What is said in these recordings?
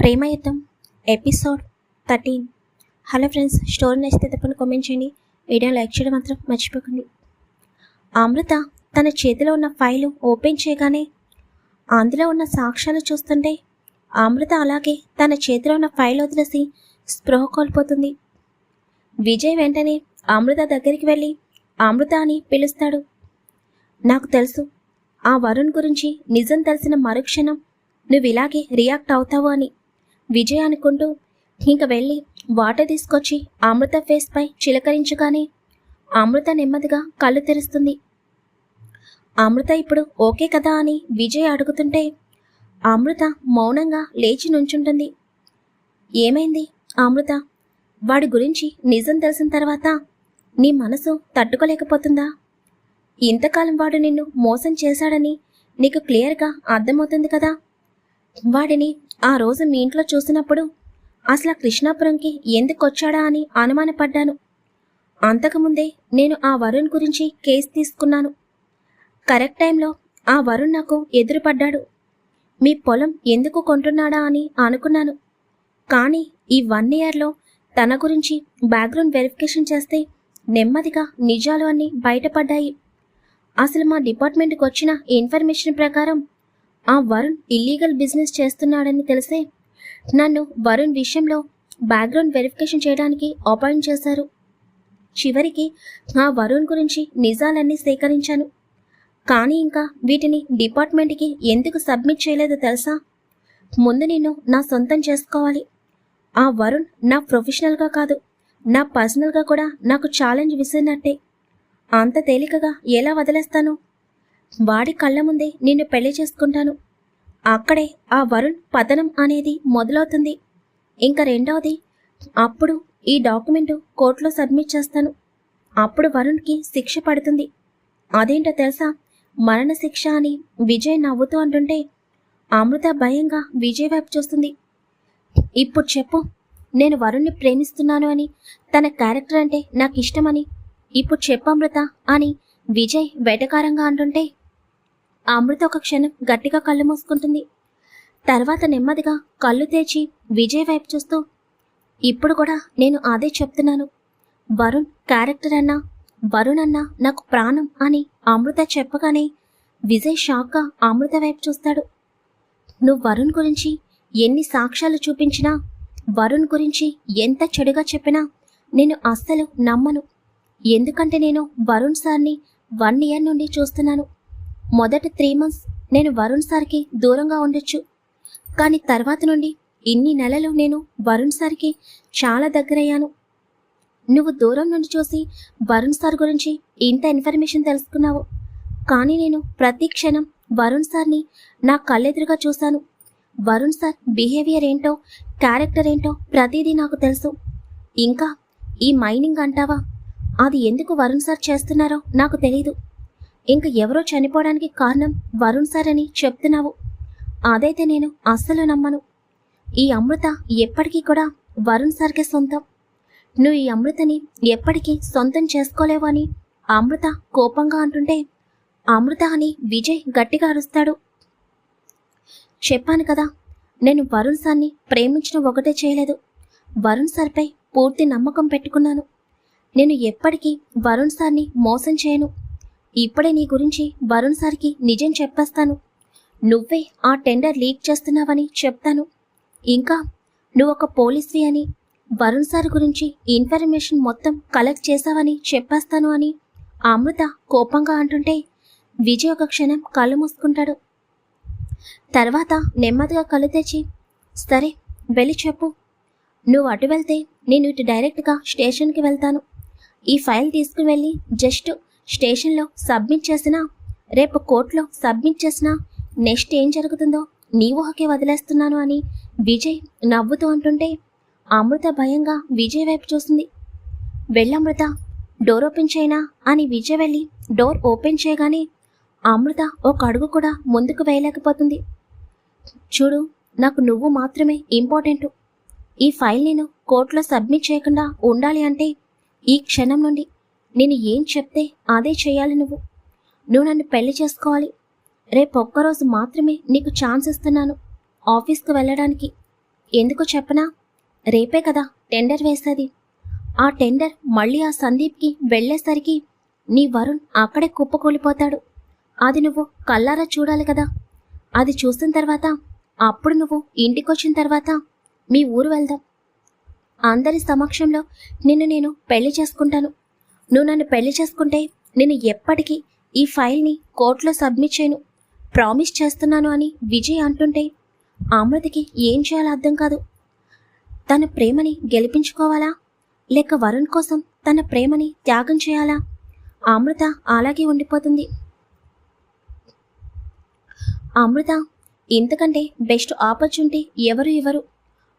ప్రేమయుద్ధం episode thirteen. Hello friends story నచ్చితే తప్పని comment చేయండి. వీడియో లైక్ చేయడం మాత్రం మర్చిపోకండి. అమృత తన చేతిలో ఉన్న ఫైలు ఓపెన్ చేయగానే అందులో ఉన్న సాక్ష్యాలు చూస్తుంటే అమృత అలాగే తన చేతిలో ఉన్న ఫైల్ వదిలేసి స్పృహ కోల్పోతుంది. విజయ్ వెంటనే అమృత దగ్గరికి వెళ్ళి అమృత అని పిలుస్తాడు. నాకు తెలుసు ఆ వరుణ్ గురించి నిజం తెలిసిన మరుక్షణం నువ్వు ఇలాగే రియాక్ట్ అవుతావు అని. విజయ్ అనుకుంటూ ఇంక వెళ్ళి వాటర్ తీసుకొచ్చి అమృత ఫేస్పై చిలకరించగానే అమృత నెమ్మదిగా కళ్ళు తెరుస్తుంది. అమృత ఇప్పుడు ఓకే కదా అని విజయ్ అడుగుతుంటే అమృత మౌనంగా లేచి నుంచుంటుంది. ఏమైంది అమృత? వాడి గురించి నిజం తెలిసిన తర్వాత నీ మనసు తట్టుకోలేకపోతుందా? ఇంతకాలం వాడు నిన్ను మోసం చేశాడని నీకు క్లియర్గా అర్థమవుతుంది కదా? వాడిని ఆ రోజు మీ ఇంట్లో చూసినప్పుడు అసలు ఆ కృష్ణాపురంకి ఎందుకు వచ్చాడా అని అనుమానపడ్డాను. అంతకుముందే నేను ఆ వరుణ్ గురించి కేసు తీసుకున్నాను. కరెక్ట్ టైంలో ఆ వరుణ్ నాకు ఎదురుపడ్డాడు. మీ పొలం ఎందుకు కొంటున్నాడా అని అనుకున్నాను. కానీ ఈ వన్ ఇయర్లో తన గురించి బ్యాక్గ్రౌండ్ వెరిఫికేషన్ చేస్తే నెమ్మదిగా నిజాలు అన్నీ బయటపడ్డాయి. అసలు మా డిపార్ట్మెంట్కి వచ్చిన ఇన్ఫర్మేషన్ ప్రకారం ఆ వరుణ్ ఇల్లీగల్ బిజినెస్ చేస్తున్నాడని తెలిసే నన్ను వరుణ్ విషయంలో బ్యాక్గ్రౌండ్ వెరిఫికేషన్ చేయడానికి అపాయింట్ చేశారు. చివరికి ఆ వరుణ్ గురించి నిజాలన్నీ సేకరించాను. కానీ ఇంకా వీటిని డిపార్ట్మెంట్కి ఎందుకు సబ్మిట్ చేయలేదో తెలుసా? ముందు నేను నా సొంతం చేసుకోవాలి. ఆ వరుణ్ నా ప్రొఫెషనల్గా కాదు. నా పర్సనల్గా కూడా నాకు ఛాలెంజ్ విసిరినట్టే. అంత తేలికగా ఎలా వదిలేస్తాను? వాడి కళ్ళ ముందే నిన్ను పెళ్ళి చేసుకుంటాను. అక్కడే ఆ వరుణ్ పతనం అనేది మొదలవుతుంది. ఇంకా రెండవది అప్పుడు ఈ డాక్యుమెంటు కోర్టులో సబ్మిట్ చేస్తాను. అప్పుడు వరుణ్కి శిక్ష పడుతుంది. అదేంటో తెలుసా? మరణ శిక్ష అని విజయ్ నవ్వుతూ అంటుంటే అమృత భయంగా విజయ్ వైపు చూస్తుంది. ఇప్పుడు చెప్పు నేను వరుణ్ణి ప్రేమిస్తున్నాను అని తన క్యారెక్టర్ అంటే నాకు ఇష్టమని. ఇప్పుడు చెప్పమృత అని విజయ్ వెటకారంగా అంటుంటే అమృత ఒక క్షణం గట్టిగా కళ్ళు మూసుకుంటుంది. తర్వాత నెమ్మదిగా కళ్ళు తెరిచి విజయ్ వైపు చూస్తూ ఇప్పుడు కూడా నేను అదే చెప్తున్నాను. వరుణ్ క్యారెక్టర్ అన్నా వరుణ్ అన్నా నాకు ప్రాణం అని అమృత చెప్పగానే విజయ్ షాక్గా అమృత వైపు చూస్తాడు. నువ్వు వరుణ్ గురించి ఎన్ని సాక్ష్యాలు చూపించినా వరుణ్ గురించి ఎంత చెడుగా చెప్పినా నేను అస్సలు నమ్మను. ఎందుకంటే నేను వరుణ్ సార్ని వన్ ఇయర్ నుండి చూస్తున్నాను. మొదటి త్రీ మంత్స్ నేను వరుణ్ సార్కి దూరంగా ఉండొచ్చు. కానీ తర్వాత నుండి ఇన్ని నెలలు నేను వరుణ్ సార్కి చాలా దగ్గరయ్యాను. నువ్వు దూరం నుండి చూసి వరుణ్ సార్ గురించి ఇంత ఇన్ఫర్మేషన్ తెలుసుకున్నావు. కానీ నేను ప్రతి క్షణం వరుణ్ సార్ని నా కళ్ళెదురుగా చూశాను. వరుణ్ సార్ బిహేవియర్ ఏంటో క్యారెక్టర్ ఏంటో ప్రతిదీ నాకు తెలుసు. ఇంకా ఈ మైనింగ్ అంటావా? అది ఎందుకు వరుణ్ సార్ చేస్తున్నారో నాకు తెలీదు. ఇంక ఎవరో చనిపోవడానికి కారణం వరుణ్ సార్ అని చెప్తున్నావు. అదైతే నేను అస్సలు నమ్మను. ఈ అమృత ఎప్పటికీ కూడా వరుణ్ సార్కే సొంతం. నువ్వు ఈ అమృతని ఎప్పటికీ సొంతం చేసుకోలేవు అని అమృత కోపంగా అంటుంటే అమృత అని విజయ్ గట్టిగా అరుస్తాడు. చెప్పాను కదా నేను వరుణ్ సార్ని ప్రేమించడం ఒకటే చేయలేదు. వరుణ్ సార్పై పూర్తి నమ్మకం పెట్టుకున్నాను. నేను ఎప్పటికీ వరుణ్ సార్ని మోసం చేయను. ఇప్పుడే నీ గురించి వరుణ్ సార్కి నిజం చెప్పేస్తాను. నువ్వే ఆ టెండర్ లీక్ చేస్తున్నావని చెప్తాను. ఇంకా నువ్వు ఒక పోలీస్వి అని వరుణ్ సార్ గురించి ఇన్ఫర్మేషన్ మొత్తం కలెక్ట్ చేశావని చెప్పేస్తాను అని అమృత కోపంగా అంటుంటే విజయ్ ఒక క్షణం కళ్ళు మూసుకుంటాడు. తర్వాత నెమ్మదిగా కళ్ళు తెచ్చి సరే వెళ్ళి చెప్పు. నువ్వు అటు వెళ్తే నేను ఇటు డైరెక్ట్గా స్టేషన్కి వెళ్తాను. ఈ ఫైల్ తీసుకుని వెళ్ళి జస్ట్ స్టేషన్లో సబ్మిట్ చేసినా రేపు కోర్టులో సబ్మిట్ చేసినా నెక్స్ట్ ఏం జరుగుతుందో నీ ఊహకే వదిలేస్తున్నాను అని విజయ్ నవ్వుతూ అంటుంటే అమృత భయంగా విజయ్ వైపు చూసింది వెళ్ళమృత డోర్ ఓపెన్ చేయనా అని విజయ్ వెళ్ళి డోర్ ఓపెన్ చేయగానే అమృత ఒక అడుగు కూడా ముందుకు వేయలేకపోతుంది. చూడు నాకు నువ్వు మాత్రమే ఇంపార్టెంట్. ఈ ఫైల్ నేను కోర్టులో సబ్మిట్ చేయకుండా ఉండాలి అంటే ఈ క్షణం నుండి నేను ఏం చెప్తే అదే చేయాలి నువ్వు. నువ్వు నన్ను పెళ్ళి చేసుకోవాలి. రేపు ఒక్కరోజు మాత్రమే నీకు ఛాన్స్ ఇస్తున్నాను ఆఫీస్కి వెళ్ళడానికి. ఎందుకు చెప్పనా? రేపే కదా టెండర్ వేసేది. ఆ టెండర్ మళ్ళీ ఆ సందీప్కి వెళ్ళేసరికి నీ వరుణ్ అక్కడే కుప్పకూలిపోతాడు. అది నువ్వు కల్లారా చూడాలి కదా. అది చూసిన తర్వాత అప్పుడు నువ్వు ఇంటికొచ్చిన తర్వాత మీ ఊరు వెళ్దాం. అందరి సమక్షంలో నిన్ను నేను పెళ్ళి చేసుకుంటాను. నువ్వు నన్ను పెళ్ళి చేసుకుంటే నేను ఎప్పటికీ ఈ ఫైల్ని కోర్టులో సబ్మిట్ చేయను. ప్రామిస్ చేస్తున్నాను అని విజయ్ అంటుంటే అమృతకి ఏం చేయాలో అర్థం కాదు. తన ప్రేమని గెలిపించుకోవాలా? లేక వరుణ్ కోసం తన ప్రేమని త్యాగం చేయాలా? అమృత అలాగే ఉండిపోతుంది. అమృత ఇంతకంటే బెస్ట్ ఆపర్చునిటీ ఎవరు ఇవ్వరు.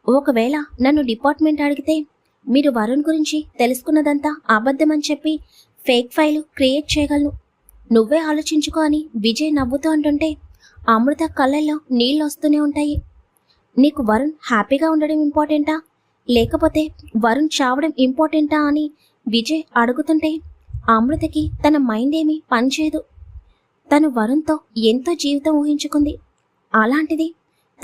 ఒకవేళ నన్ను డిపార్ట్మెంట్ అడిగితే మీరు వరుణ్ గురించి తెలుసుకున్నదంతా అబద్ధమని చెప్పి ఫేక్ ఫైల్ క్రియేట్ చేయగలను. నువ్వే ఆలోచించుకో అని విజయ్ నవ్వుతూ అంటుంటే అమృత కళ్ళల్లో నీళ్ళు వస్తూనే ఉంటాయి. నీకు వరుణ్ హ్యాపీగా ఉండడం ఇంపార్టెంటా? లేకపోతే వరుణ్ చావడం ఇంపార్టెంటా అని విజయ్ అడుగుతుంటే అమృతకి తన మైండ్ ఏమీ పనిచేయదు. తను వరుణ్తో ఎంతో జీవితం ఊహించుకుంది. అలాంటిది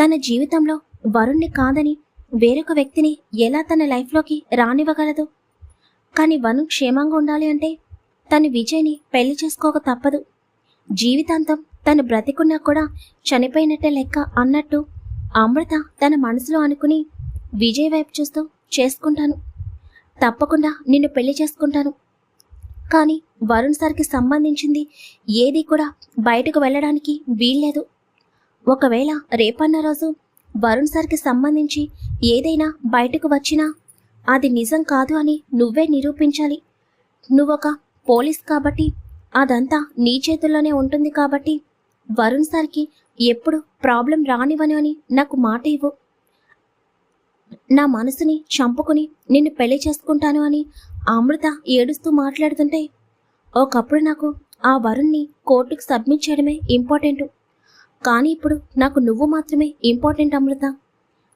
తన జీవితంలో వరుణ్ణి కాదని వేరొక వ్యక్తిని ఎలా తన లైఫ్లోకి రానివ్వగలదు? కానీ వరుణ్ క్షేమంగా ఉండాలి అంటే తను విజయ్ని పెళ్ళి చేసుకోక తప్పదు. జీవితాంతం తను బ్రతికున్నా కూడా చనిపోయినట్టే లెక్క అన్నట్టు అమృత తన మనసులో అనుకుని విజయ్ వైపు చూస్తూ చేసుకుంటాను. తప్పకుండా నిన్ను పెళ్ళి చేసుకుంటాను. కానీ వరుణ్ సార్కి సంబంధించింది ఏది కూడా బయటకు వెళ్ళడానికి వీల్లేదు. ఒకవేళ రేపన్న రోజు వరుణ్ సార్కి సంబంధించి ఏదైనా బయటకు వచ్చినా అది నిజం కాదు అని నువ్వే నిరూపించాలి. నువ్వొక పోలీస్ కాబట్టి అదంతా నీ చేతుల్లోనే ఉంటుంది కాబట్టి వరుణ్ సార్కి ఎప్పుడు ప్రాబ్లం రానివ్వను అని నాకు మాట ఇవ్వు. నా మనసుని చంపుకుని నిన్ను పెళ్ళి చేసుకుంటాను అని అమృత ఏడుస్తూ మాట్లాడుతుంటే ఒకప్పుడు నాకు ఆ వరుణ్ణి కోర్టుకు సబ్మిట్ చేయడమే ఇంపార్టెంట్. కానీ ఇప్పుడు నాకు నువ్వు మాత్రమే ఇంపార్టెంట్ అమృత.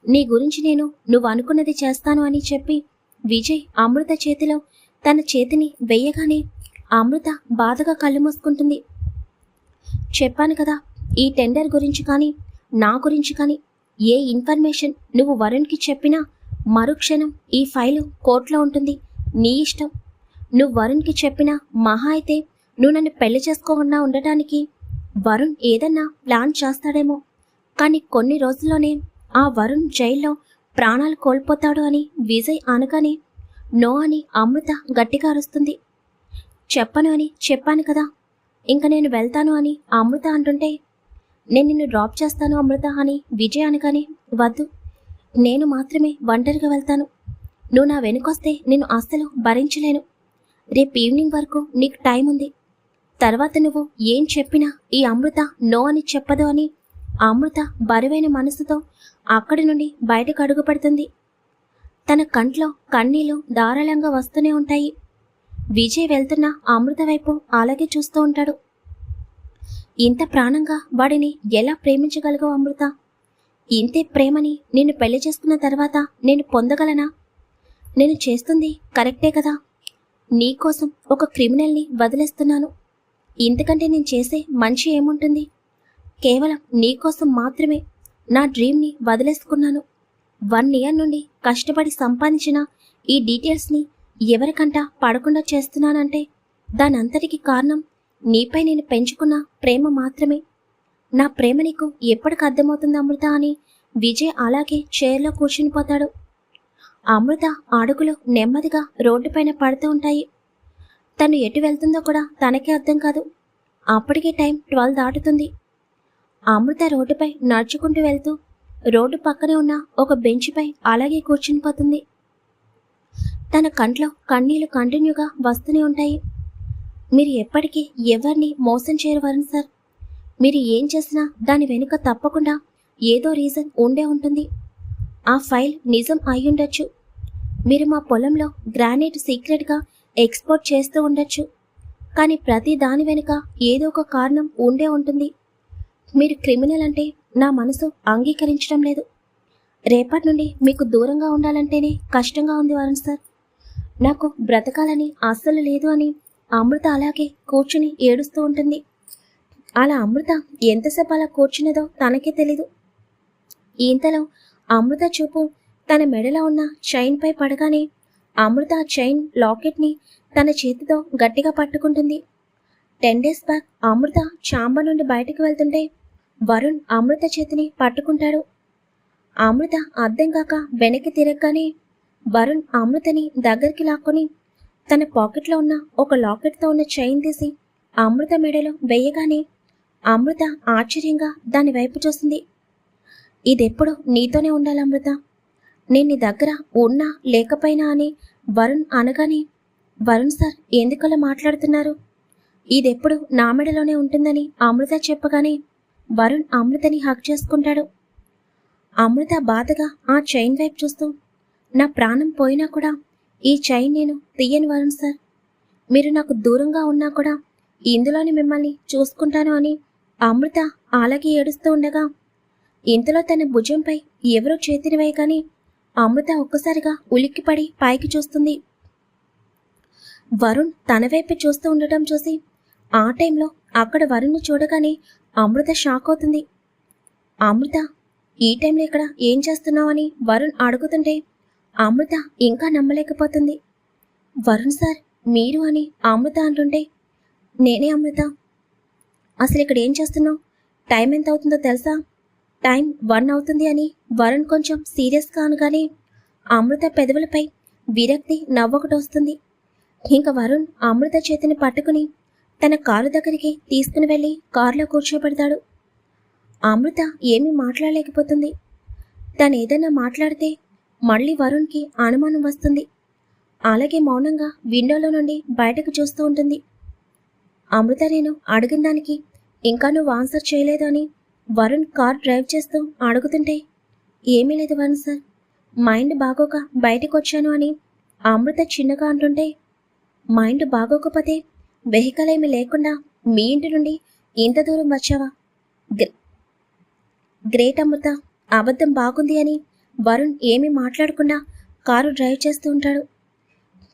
నీ గురించి నేను నువ్వు అనుకున్నది చేస్తాను అని చెప్పి విజయ్ అమృత చేతిలో తన చేతిని వెయ్యగానే అమృత బాధగా కళ్ళు మూసుకుంటుంది. చెప్పాను కదా ఈ టెండర్ గురించి కానీ నా గురించి కానీ ఏ ఇన్ఫర్మేషన్ నువ్వు వరుణ్కి చెప్పినా మరుక్షణం ఈ ఫైలు కోర్టులో ఉంటుంది. నీ ఇష్టం. నువ్వు వరుణ్కి చెప్పినా మహా అయితే నువ్వు నన్ను పెళ్ళి చేసుకోకుండా ఉండటానికి వరుణ్ ఏదన్నా ప్లాన్ చేస్తాడేమో. కానీ కొన్ని రోజుల్లోనే ఆ వరుణ్ జైల్లో ప్రాణాలు కోల్పోతాడు అని విజయ్ అనగానే నో అని అమృత గట్టిగా అరుస్తుంది. చెప్పను అని చెప్పాను కదా. ఇంక నేను వెళ్తాను అని అమృత అంటుంటే నేను నిన్ను డ్రాప్ చేస్తాను అమృత అని విజయ్ అనగానే వద్దు. నేను మాత్రమే ఒంటరిగా వెళ్తాను. నువ్వు నా వెనుకొస్తే నేను అస్సలు భరించలేను. రేపు ఈవినింగ్ వరకు నీకు టైం ఉంది. తర్వాత నువ్వు ఏం చెప్పినా ఈ అమృత నో అని చెప్పదు అని? అమృత బరువైన మనసుతో అక్కడి నుండి బయటకు అడుగుపడుతుంది. తన కంట్లో కన్నీళ్ళు ధారాళంగా వస్తూనే ఉంటాయి. విజయ్ వెళ్తున్న అమృత వైపు అలాగే చూస్తూ ఉంటాడు. ఇంత ప్రాణంగా వాడిని ఎలా ప్రేమించగలగవు అమృత? ఇంతే ప్రేమని నిన్ను పెళ్ళి చేసుకున్న తర్వాత నేను పొందగలనా? నేను చేస్తుంది కరెక్టే కదా? నీకోసం ఒక క్రిమినల్ని వదిలేస్తున్నాను. ఇంతకంటే నేను చేసే మంచి ఏముంటుంది? కేవలం నీకోసం మాత్రమే నా డ్రీమ్ని వదిలేసుకున్నాను. వన్ ఇయర్ నుండి కష్టపడి సంపాదించిన ఈ డీటెయిల్స్ని ఎవరికంట పడకుండా చేస్తున్నానంటే దానంతటికి కారణం నీపై నేను పెంచుకున్న ప్రేమ మాత్రమే. నా ప్రేమ నీకు ఎప్పటికి అర్థమవుతుంది అమృత అని విజయ్ అలాగే చైర్లో కూర్చునిపోతాడు. అమృత అడుగులు నెమ్మదిగా రోడ్డుపైన పడుతూ ఉంటాయి. తను ఎటు వెళ్తుందో కూడా తనకే అర్థం కాదు. అప్పటికే టైం ట్వెల్వ్ దాటుతుంది. అమృత రోడ్డుపై నడుచుకుంటూ వెళ్తూ రోడ్డు పక్కనే ఉన్న ఒక బెంచ్పై అలాగే కూర్చునిపోతుంది తన కంట్లో కన్నీళ్ళు కంటిన్యూగా వస్తూనే ఉంటాయి. మీరు ఎప్పటికీ ఎవరిని మోసం చేయరు సార్. మీరు ఏం చేసినా దాని వెనుక తప్పకుండా ఏదో రీజన్ ఉండే ఉంటుంది. ఆ ఫైల్ నిజం అయ్యుండొచ్చు. మీరు మా పొలంలో గ్రానైట్ సీక్రెట్గా ఎక్స్పోర్ట్ చేస్తూ ఉండొచ్చు. కానీ ప్రతి దాని వెనుక ఏదో ఒక కారణం ఉండే ఉంటుంది. మీరు క్రిమినల్ అంటే నా మనసు అంగీకరించడం లేదు. రేపటి నుండి మీకు దూరంగా ఉండాలంటేనే కష్టంగా ఉంది వరుణ్ సార్. నాకు బ్రతకాలని అస్సలు లేదు అని అమృత అలాగే కూర్చుని ఏడుస్తూ ఉంటుంది. అలా అమృత ఎంతసేపు అలా కూర్చునేదో తనకే తెలీదు. ఇంతలో అమృత చూపు తన మెడలో ఉన్న చైన్పై పడగానే అమృత చైన్ లాకెట్ని తన చేతితో గట్టిగా పట్టుకుంటుంది. Ten days back Amrita chamber నుండి బయటకు వెళ్తుంటే వరుణ్ అమృత చేతిని పట్టుకుంటాడు. అమృత అర్థం కాక వెనక్కి తిరగగానే వరుణ్ అమృతని దగ్గరికి లాక్కొని తన పాకెట్లో ఉన్న ఒక లాకెట్తో ఉన్న చైన్ తీసి అమృత మెడలో వేయగానే అమృత ఆశ్చర్యంగా దాని వైపు చూస్తుంది. ఇదెప్పుడు నీతోనే ఉండాలి అమృత. నేను నీ దగ్గర ఉన్నా లేకపోయినా అని వరుణ్ అనగానే వరుణ్ సార్ ఎందుకలా మాట్లాడుతున్నారు? ఇదెప్పుడు నా మెడలోనే ఉంటుందని అమృత చెప్పగానే వరుణ్ అమృతని హక్ చేసుకుంటాడు. అమృత బాధగా ఆ చైన్ వైపు చూస్తూ నా ప్రాణం పోయినా కూడా ఈ చైన్ నేను తీయని వరుణ్ సార్. మీరు నాకు దూరంగా ఉన్నా కూడా ఇందులోని మిమ్మల్ని చూసుకుంటాను అని అమృత అలాగే ఏడుస్తూ ఉండగా ఇంతలో తన భుజంపై ఎవరో చేతిని వేయగానే అమృత ఒక్కసారిగా ఉలిక్కిపడి పైకి చూస్తుంది. వరుణ్ తన వైపు చూస్తూ ఉండటం చూసి ఆ టైంలో అక్కడ వరుణ్ని చూడగానే అమృత షాక్ అవుతుంది. అమృత ఈ టైంలో ఇక్కడ ఏం చేస్తున్నావని వరుణ్ అడుగుతుంటే అమృత ఇంకా నమ్మలేకపోతుంది. వరుణ్ సార్ మీరు అని అమృత అంటుంటే నేనే అమృత. అసలు ఇక్కడ ఏం చేస్తున్నావు? టైం ఎంత అవుతుందో తెలుసా? టైం వన్ అవుతుంది అని వరుణ్ కొంచెం సీరియస్గా అనగానే అమృత పెదవులపై విరక్తి నవ్వొకటొస్తుంది వస్తుంది. ఇంకా వరుణ్ అమృత చేతిని పట్టుకుని తన కారు దగ్గరికి తీసుకుని వెళ్ళి కారులో కూర్చోబెడతాడు. అమృత ఏమీ మాట్లాడలేకపోతుంది. తను ఏదైనా మాట్లాడితే మళ్ళీ వరుణ్కి అనుమానం వస్తుంది. అలాగే మౌనంగా విండోలో నుండి బయటకు చూస్తూ ఉంటుంది. అమృత నేను అడిగిన దానికి ఇంకా నువ్వు ఆన్సర్ చేయలేదు అని వరుణ్ కార్ డ్రైవ్ చేస్తూ అడుగుతుంటే ఏమీ లేదు వరుణ్ సార్. మైండ్ బాగోక బయటకు వచ్చాను అని అమృత చిన్నగా అంటుంటే మైండ్ బాగోకపోతే వెహికల్ ఏమి లేకుండా మీ ఇంటి నుండి ఇంత దూరం వచ్చావా? గ్రేట్ అమృత అబద్ధం బాగుంది అని వరుణ్ ఏమీ మాట్లాడకుండా కారు డ్రైవ్ చేస్తూ ఉంటాడు.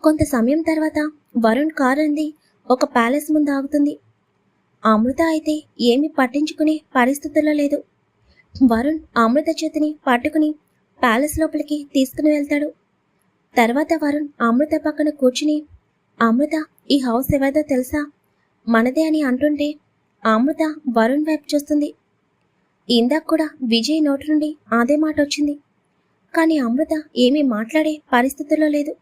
కొంత సమయం తర్వాత వరుణ్ కారు అంది ఒక ప్యాలెస్ ముందు ఆగుతుంది. అమృత అయితే ఏమీ పట్టించుకునే పరిస్థితుల్లో లేదు. వరుణ్ అమృత చేతిని పట్టుకుని ప్యాలెస్ లోపలికి తీసుకుని వెళ్తాడు. తర్వాత వరుణ్ అమృత పక్కన కూర్చుని అమృత ఈ హౌస్ ఎవరిదో తెలుసా? మనదే అని అంటుంటే అమృత వరుణ్ వైపు చూస్తుంది. ఇందాక కూడా విజయ్ నోటి నుండి అదే మాట వచ్చింది. కానీ అమృత ఏమీ మాట్లాడే పరిస్థితుల్లో లేదు.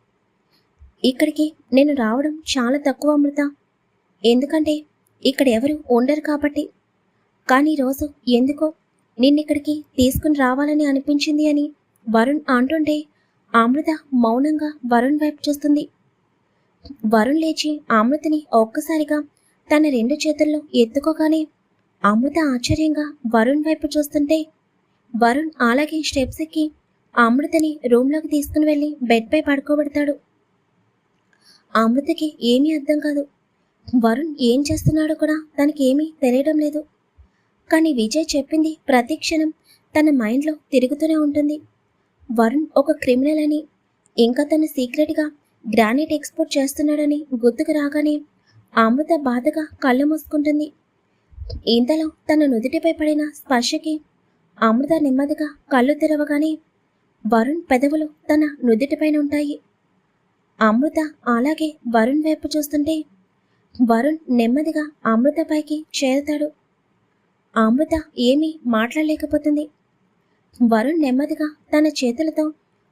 ఇక్కడికి నేను రావడం చాలా తక్కువ అమృత. ఎందుకంటే ఇక్కడ ఎవరు ఉండరు కాబట్టి. కానీ రోజు ఎందుకో నిన్నిక్కడికి తీసుకుని రావాలని అనిపించింది అని వరుణ్ అంటుంటే అమృత మౌనంగా వరుణ్ వైపు చూస్తుంది. వరుణ్ లేచి అమృతని ఒక్కసారిగా తన రెండు చేతుల్లో ఎత్తుకోగానే అమృత ఆశ్చర్యంగా వరుణ్ వైపు చూస్తుంటే వరుణ్ అలాగే స్టెప్స్ ఎక్కి అమృతని రూమ్లోకి తీసుకుని వెళ్ళి బెడ్పై పడుకోబెడతాడు. అమృతకి ఏమీ అర్థం కాదు. వరుణ్ ఏం చేస్తున్నాడో కూడా తనకి ఏమీ తెలియడం లేదు. కానీ విజయ్ చెప్పింది ప్రతి క్షణం తన మైండ్లో తిరుగుతూనే ఉంటుంది. వరుణ్ ఒక క్రిమినల్ అని ఇంకా తను సీక్రెట్గా గ్రానైట్ ఎక్స్పోర్ట్ చేస్తున్నాడని గుర్తుకు రాగానే అమృత బాధగా కళ్ళు మూసుకుంటుంది. ఇంతలో తన నుదుటిపై పడిన స్పర్శకి అమృత నెమ్మదిగా కళ్ళు తెరవగానే వరుణ్ పెదవులు తన నుదుటిపైన ఉంటాయి. అమృత అలాగే వరుణ్ వైపు చూస్తుంటే వరుణ్ నెమ్మదిగా అమృతపైకి చేరుతాడు. అమృత ఏమీ మాట్లాడలేకపోతుంది. వరుణ్ నెమ్మదిగా తన చేతులతో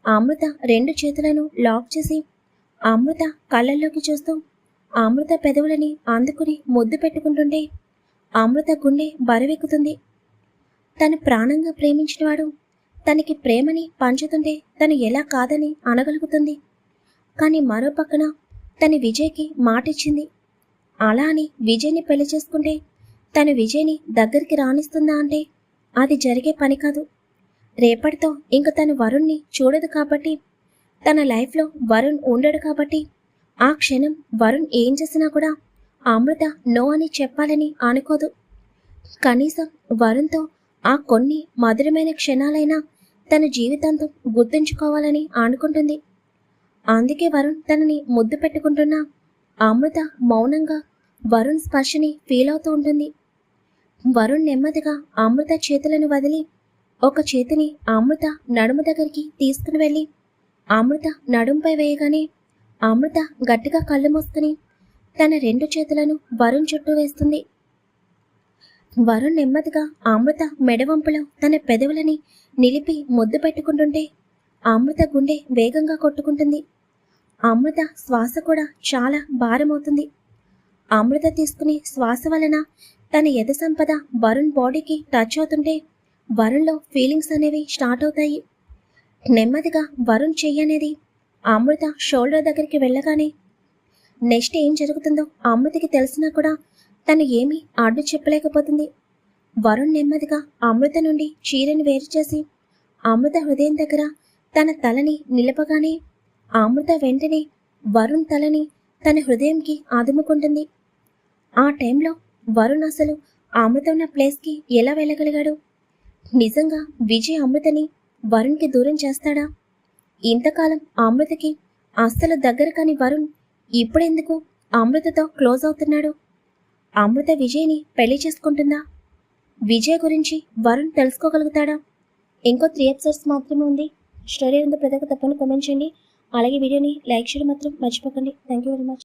అమృత రెండు చేతులను లాక్ చేసి అమృత కళ్ళల్లోకి చూస్తూ అమృత పెదవులని అందుకుని ముద్దు పెట్టుకుంటుంటే అమృత గుండె బరువెక్కుతుంది. తను ప్రాణంగా ప్రేమించినవాడు తనకి ప్రేమని పంచుతుంటే తను ఎలా కాదని అనగలుగుతుంది. కానీ మరో పక్కన తన విజయ్కి మాటిచ్చింది అలా అని విజయ్ని పెళ్ళి చేసుకుంటే తను విజయ్ని దగ్గరికి రాణిస్తుందా అంటే అది జరిగే పని కాదు. రేపటితో ఇంక తను వరుణ్ణి చూడదు కాబట్టి తన లైఫ్లో వరుణ్ ఉండడు కాబట్టి ఆ క్షణం వరుణ్ ఏం చేసినా కూడా అమృత నో అని చెప్పాలని అనుకోదు. కనీసం వరుణ్తో ఆ కొన్ని మధురమైన క్షణాలైనా తన జీవితాంతం గుర్తుంచుకోవాలని అనుకుంటుంది. అందుకే వరుణ్ తనని ముద్దు పెట్టుకుంటున్నా అమృత మౌనంగా వరుణ్ స్పర్శని ఫీల్ అవుతూ ఉంటుంది. వరుణ్ నెమ్మదిగా అమృత చేతులను వదిలి ఒక చేతిని అమృత నడుము దగ్గరికి తీసుకుని వెళ్ళి అమృత నడుంపై వేయగానే అమృత గట్టిగా కళ్ళు మూసుకుని తన రెండు చేతులను వరుణ్ చుట్టూ వేస్తుంది. వరుణ్ నెమ్మదిగా అమృత మెడవంపులో తన పెదవులని నిలిపి ముద్దు పెట్టుకుంటుంటే అమృత గుండె వేగంగా కొట్టుకుంటుంది. అమృత శ్వాస కూడా చాలా భారమవుతుంది. అమృత తీసుకునే శ్వాస వలన తన ఎద సంపద వరుణ్ బాడీకి టచ్ అవుతుంటే వరుణ్లో ఫీలింగ్స్ అనేవి స్టార్ట్ అవుతాయి. నెమ్మదిగా వరుణ్ చెయ్యనేది అమృత షోల్డర్ దగ్గరికి వెళ్ళగానే నెక్స్ట్ ఏం జరుగుతుందో అమృతకి తెలిసినా కూడా తను ఏమీ అడ్డు చెప్పలేకపోతుంది. వరుణ్ నెమ్మదిగా అమృత నుండి చీరని వేరు చేసి అమృత హృదయం దగ్గర తన తలని నిలపగానే అమృత వెంటనే వరుణ్ తలని తన హృదయంకి ఆదుముకుంటుంది. ఆ టైంలో వరుణ్ అసలు అమృత ఉన్న ప్లేస్కి ఎలా వెళ్ళగలిగాడు? నిజంగా విజయ్ అమృతని వరుణ్కి దూరం చేస్తాడా? ఇంతకాలం అమృతకి అస్సలు దగ్గర కాని వరుణ్ ఇప్పుడెందుకు అమృతతో క్లోజ్ అవుతున్నాడు? అమృత విజయ్ని పెళ్ళి చేసుకుంటుందా? విజయ్ గురించి వరుణ్ తెలుసుకోగలుగుతాడా? ఇంకో త్రీ ఎపిసోడ్స్ మాత్రమే ఉంది. స్టోరీ ఉందో ప్రతి ఒక్క తప్పని కామెంట్ చేయండి. అలాగే వీడియోని లైక్ చేయడం మాత్రం మర్చిపోకండి. Thank you very much